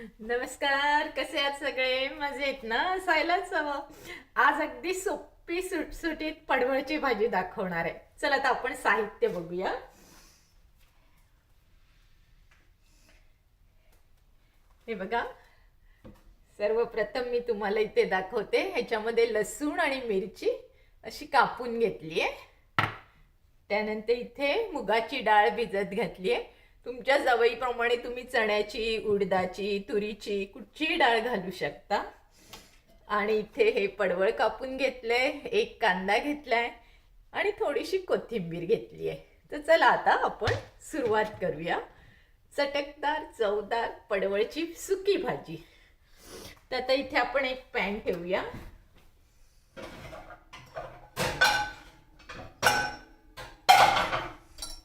नमस्कार कसे आहात सगळे? मजेत ना? असायलाच हवं. आज अगदी सोपी सुटसुटीत पडवळची भाजी दाखवणार आहे. चला आता आपण साहित्य बघूया. हे बघा. सर्वप्रथम मी तुम्हाला इथे दाखवते. ह्याच्यामध्ये लसूण आणि मिरची अशी कापून घेतली आहे त्यानंतर इथे मुगाची डाळ भिजत घातली आहे तुमच्या जवळीप्रमाणे तुम्ही चण्याची उडदाची तुरीची कुठचीही डाळ घालू शकता? आणि इथे हे पडवळ कापून घेतलंय एक कांदा घेतलाय आणि थोडीशी कोथिंबीर घेतली आहे. तर चला आता आपण सुरुवात करूया. चटकदार चवदार पडवळची सुकी भाजी. तर आता इथे आपण एक पॅन ठेवूया.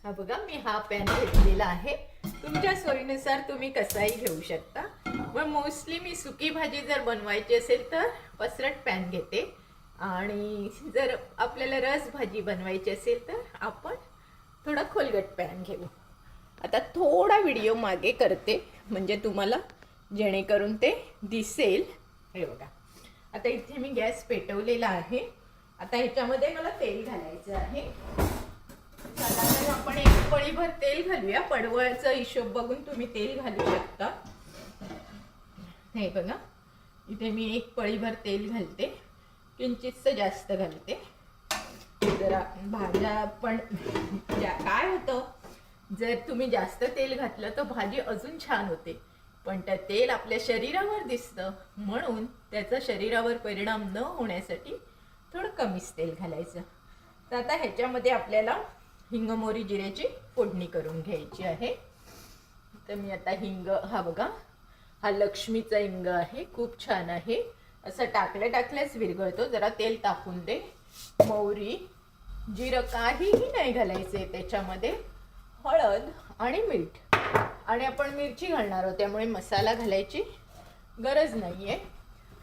हा बघा मी हा पॅन घेतलेला आहे. तुमच्या सोयीनुसार तुम्ही कसाही घेऊ शकता. मग मोस्टली मी सुकी भाजी जर बनवायची असेल तर पसरट पॅन घेते. आणि जर आपल्याला रस भाजी बनवायची असेल तर आपण थोडा खोलगट पॅन घेऊ. आता थोडा व्हिडिओ मागे करते म्हणजे तुम्हाला जेणेकरून ते दिसेल. हे बघा. आता इथे मी गॅस पेटवलेला आहे. आता ह्याच्यामध्ये मला तेल घालायचं आहे. साधारण आपण एक पळीभर तेल घालूया. पडवळचा हिशोब बघून तुम्ही तेल घालू शकता. हे बघा. इथे मी एक पळीभर तेल घालते. किंचितसं जास्त घालते. जरा भाज्या पण ज्या काय होतं? जर तुम्ही जास्त तेल घातलं तर भाजी अजून छान होते. पण त्या तेल आपल्या शरीरावर दिसतं. म्हणून त्याचा शरीरावर परिणाम न होण्यासाठी थोडं कमीच तेल घालायचं. तर आता ह्याच्यामध्ये आपल्याला हिंग मोरी जिऱ्याची फोडणी करून घ्यायची आहे. तर मी आता हिंग हा बघा हा लक्ष्मीचा हिंग आहे खूप छान आहे. असं टाकल्या टाकल्याच विरघळतो जरा तेल टाकून दे. मोहरी जिरं काहीही नाही घालायचे त्याच्यामध्ये. हळद आणि मीठ. आणि आपण मिरची घालणार आहोत त्यामुळे मसाला घालायची गरज नाही आहे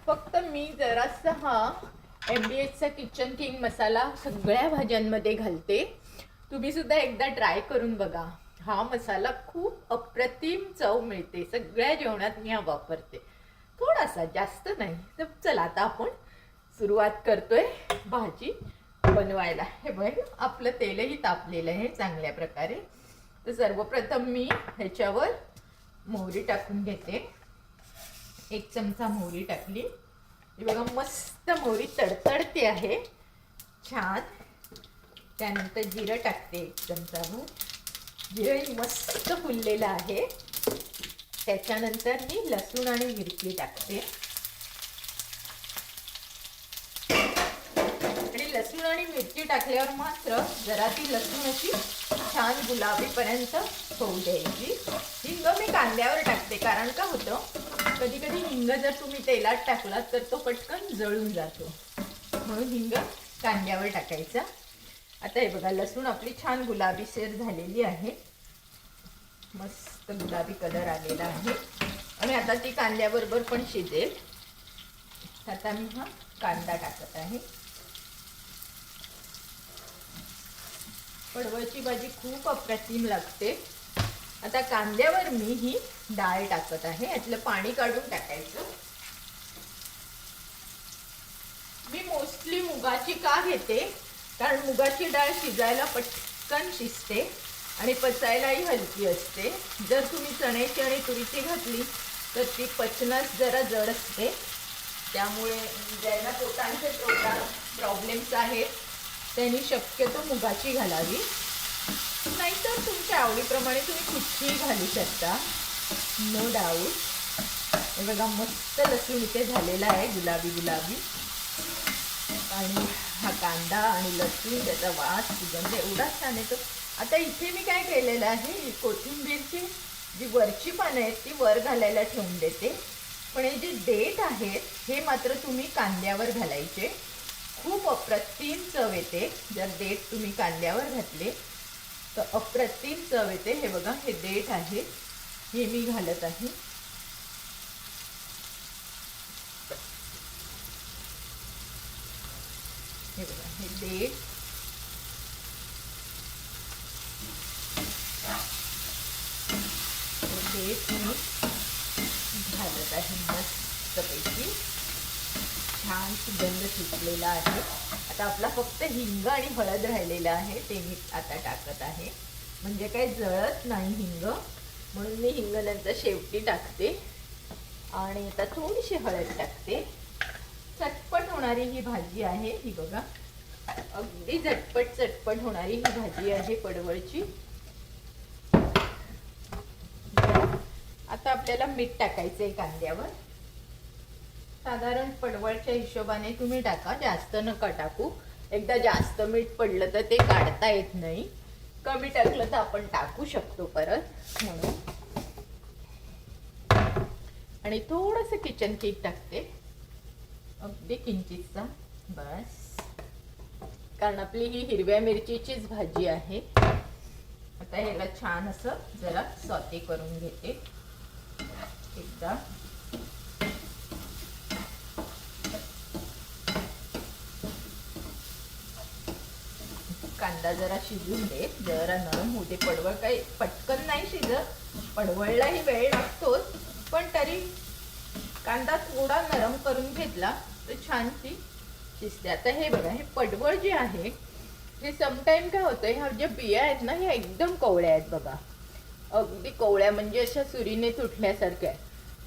फक्त मी जरासा हा एम डी एचचा किचन किंग मसाला सगळ्या भाज्यांमध्ये घालते. तुम्ही सुद्धा एकदा ट्राय करून बघा. हा मसाला खूप अप्रतिम चव मिळते. सगळ्या जेवणात मी हा वापरते. थोडासा जास्त नाही. तर चला आता आपण सुरुवात करतोय भाजी बनवायला. हे बघ आपलं तेलही तापलेलं आहे चांगल्या प्रकारे. तर सर्वप्रथम मी ह्याच्यावर मोहरी टाकून घेते. एक चमचा मोहरी टाकली. बघा मस्त मोहरी तडतडते आहे. छान. त्यानंतर जिरं टाकते एक चमचाभर जिरं मस्त फुललेलं आहे. त्याच्यानंतर मी लसूण आणि मिरची टाकते. आणि लसूण आणि मिरची टाकल्यावर मात्र जरा ती लसूण अशी छान गुलाबीपर्यंत होऊ द्यायची. हिंग मी कांद्यावर टाकते कारण का होतं? कधी कधी हिंग जर तुम्ही तेलात टाकलात तर तो पटकन जळून जातो. म्हणून हिंग कांद्यावर टाकायचा. आता हे बघा लसूण आपली छान गुलाबी शेर झालेली आहे. मस्त गुलाबी कलर आलेला आहे. आणि आता ती कांद्याबरोबर पण शिजेल. आता मी हा कांदा टाकत आहे. पडवळची भाजी खूप अप्रतिम लागते. आता कांद्यावर मी ही डाळ टाकत आहे. यातलं पाणी काढून टाकायचं. मी मोस्टली मुगाची का घेते? कारण मुगाची डाळ शिजायला पटकन शिजते आणि पचायलाही हलकी असते. जर तुम्ही चण्याची आणि तुरीची घातली तर ती पचनास जरा जड असते. त्यामुळे ज्यांना पोटांचे पोटा प्रॉब्लेम्स आहेत त्यांनी शक्यतो मुगाची घालावी. नाहीतर तुमच्या आवडीप्रमाणे तुम्ही कुठचीही घालू शकता. नो डाऊट हे बघा मस्त लसूण इथे झालेला आहे गुलाबी गुलाबी. आणि कांदा आणि लसूण त्याचा वास सुगंध एवढा छान येतो. आता इथे मी काय केलेलं आहे कोथिंबीरची जी वरची पानं आहेत ती वर घालायला ठेवून देते. पण हे जे देठ आहेत हे मात्र तुम्ही कांद्यावर घालायचे. खूप अप्रतिम चव येते. जर देठ तुम्ही कांद्यावर घातले तर अप्रतिम चव येते. हे बघा हे देठ आहे. हे मी घालत आहे हे बघा हे देठ हे देठ मी घालत आहे मस्तपैकी छान सुगंध सुटलेला आहे. आता आपला फक्त हिंग आणि हळद राहिलेला आहे. ते मी आता टाकत आहे. म्हणजे काही जळत नाही हिंग. म्हणून मी हिंग नंतर शेवटी टाकते आणि आता थोडीशी हळद टाकते चटपट होणारी ही भाजी आहे. ही बघा अगदी झटपट चटपट होणारी ही भाजी आहे. पडवळची. आता आपल्याला मीठ टाकायचंय कांद्यावर. साधारण पडवळच्या हिशोबाने तुम्ही टाका जास्त नका टाकू. एकदा जास्त मीठ पडलं तर ते काढता येत नाही. कमी टाकलं तर आपण टाकू शकतो परत म्हणून. आणि थोडंसं किचन किट टाकते. अगदी किंचितचा बस. कारण आपली ही हिरव्या मिरचीचीच भाजी आहे. आता ह्याला छान असं जरा सॉते करून घेते. एकदा. कांदा जरा शिजून दे. जरा नरम होते. पडवळ काही पटकन नाही शिजत. पडवळलाही वेळ लागतोच. पण तरी कांदा थोडा नरम करून घेतला तर छान ती शिजते. आता हे बघा हे पडवळ जे आहे हे समटाईम काय होतं ह्या ज्या बिया आहेत ना ह्या एकदम कोवळ्या आहेत बघा. अगदी कोवळ्या म्हणजे अशा सुरीने तुटल्यासारख्या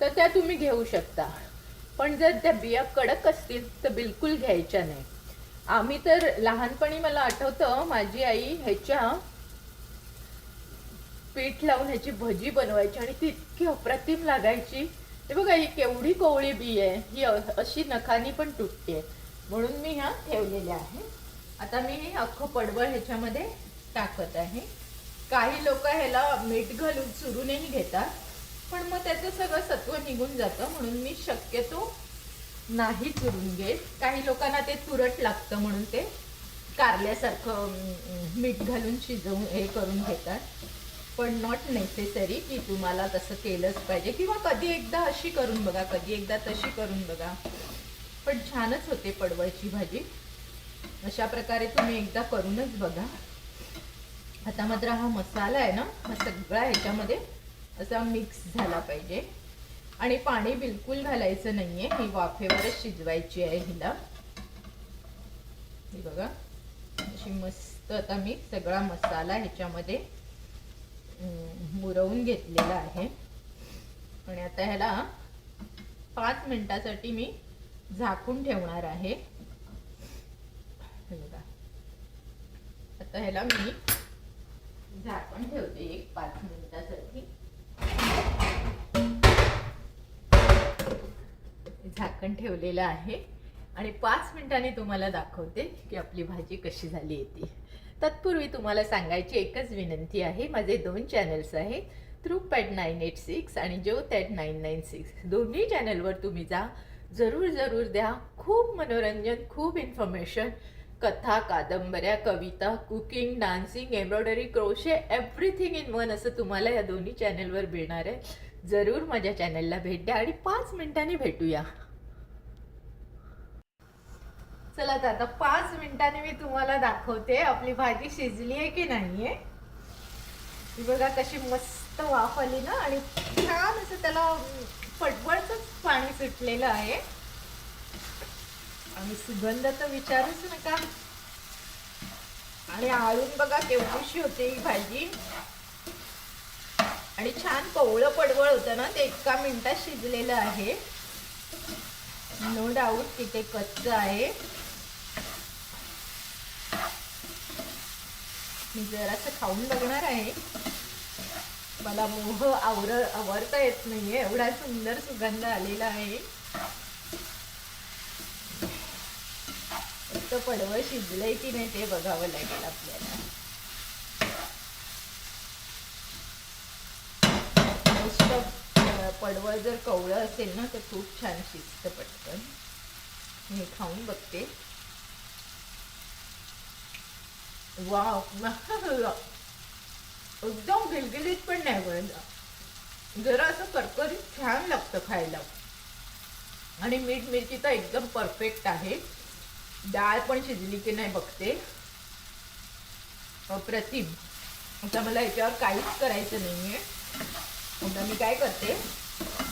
तर त्या तुम्ही घेऊ शकता. पण जर त्या बिया कडक असतील तर बिलकुल घ्यायच्या नाही. आम्ही तर लहानपणी मला आठवतं माझी आई ह्याच्या पीठ लावून ह्याची भजी बनवायची आणि ती इतकी अप्रतिम लागायची. हे बघा ही केवढी कोवळी बी आहे. ही अशी नखानी पण तुटते. म्हणून मी ह्या ठेवलेल्या आहे आता मी हे अख्खं पडवळ ह्याच्यामध्ये टाकत आहे. काही लोक ह्याला मीठ घालून चुरूनही घेतात पण मग त्याचं सगळं सत्व निघून जातं म्हणून मी शक्यतो नाही चुरून घेत. काही लोकांना ते तुरट लागतं म्हणून ते कारल्यासारखं मीठ घालून शिजवून हे करून घेतात. पण नॉट नेसेसरी की तुम्हाला तसं केलंच पाहिजे. किंवा कधी एकदा अशी करून बघा कधी एकदा तशी करून बघा. पण छानच होते पडवळची भाजी. अशा प्रकारे तुम्ही एकदा करूनच बघा. आता मात्र हा मसाला आहे ना हा सगळा ह्याच्यामध्ये असा मिक्स झाला पाहिजे. आणि पाणी बिलकुल घालायचं नाहीये ही वाफेवरच शिजवायची आहे हिला. हे बघा अशी मस्त आता मी सगळा मसाला ह्याच्यामध्ये मुरवून घेतलेला आहे. आणि आता ह्याला पाच मिनिटासाठी मी झाकून ठेवणार आहे. हे बघा. आता ह्याला मी झाकण ठेवते एक पाच मिनिटासाठी. झाकण ठेवलेलं आहे. आणि पाच मिनिटांनी तुम्हाला दाखवते की आपली भाजी कशी झाली येते तत्पूर्वी तुम्हाला सांगायची एकच विनंती आहे. माझे दोन चॅनल्स आहेत थ्रुप ॲट नाईन एट सिक्स आणि Jyot at nine nine six दोन्ही चॅनलवर तुम्ही जा. जरूर जरूर द्या. खूप मनोरंजन खूप इन्फॉर्मेशन कथा कादंबऱ्या कविता cooking dancing embroidery crochet everything in one असं तुम्हाला या दोन्ही चॅनलवर मिळणार आहे. जरूर माझ्या चॅनलला भेट द्या आणि पाच मिनिटांनी भेटूया. चला तर आता पाच मिनिटांनी मी तुम्हाला दाखवते आपली भाजी शिजली आहे की नाहीये. ही बघा कशी मस्त वाफ आली ना आणि छान असं त्याला पटवळच पाणी सुटलेलं आहे. आणि सुगंध तर विचारूच नका. आणि आळून बघा केवढीशी होते ही भाजी. आणि छान कवळं पडवळ होतं ना ते एका मिनिटात शिजलेलं आहे. नो डाऊट तिथे कच्च आहे. मी जरासं खाऊन बघणार आहे. मला मोह आवर आवरता येत नाहीये. एवढा सुंदर सुगंध आलेला आहे. फक्त पडवळ शिजलंय की नाही ते बघावं लागेल आपल्याला. पडवळ जर कवळं असेल ना तर खूप छान शिजतं पटकन. मी खाऊन बघते. वाव एकदम गिलगिलीत पण नाही बरं जरा असं करकरीत छान लागतं खायला. आणि मीठ मिरची तर एकदम परफेक्ट आहे. डाळ पण शिजली की नाही बघते. अप्रतिम. आता मला याच्यावर काहीच करायचं नाहीये. आता मी काय करते?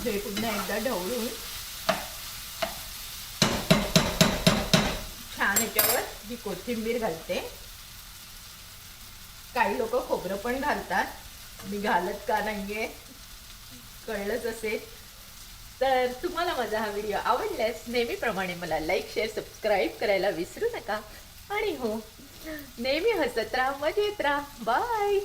हे पुन्हा एकदा ढवळून छान याच्यावर ही कोथिंबीर घालते. काही लोक खोबरं पण घालतात. मी घालत का नाहीये? कळलंच असेल. तर तुम्हाला माझा हा व्हिडिओ आवडल्यास नेहमीप्रमाणे मला लाईक शेअर सबस्क्राईब करायला विसरू नका. आणि हो नेहमी हसत राहा मजेत राहा. बाय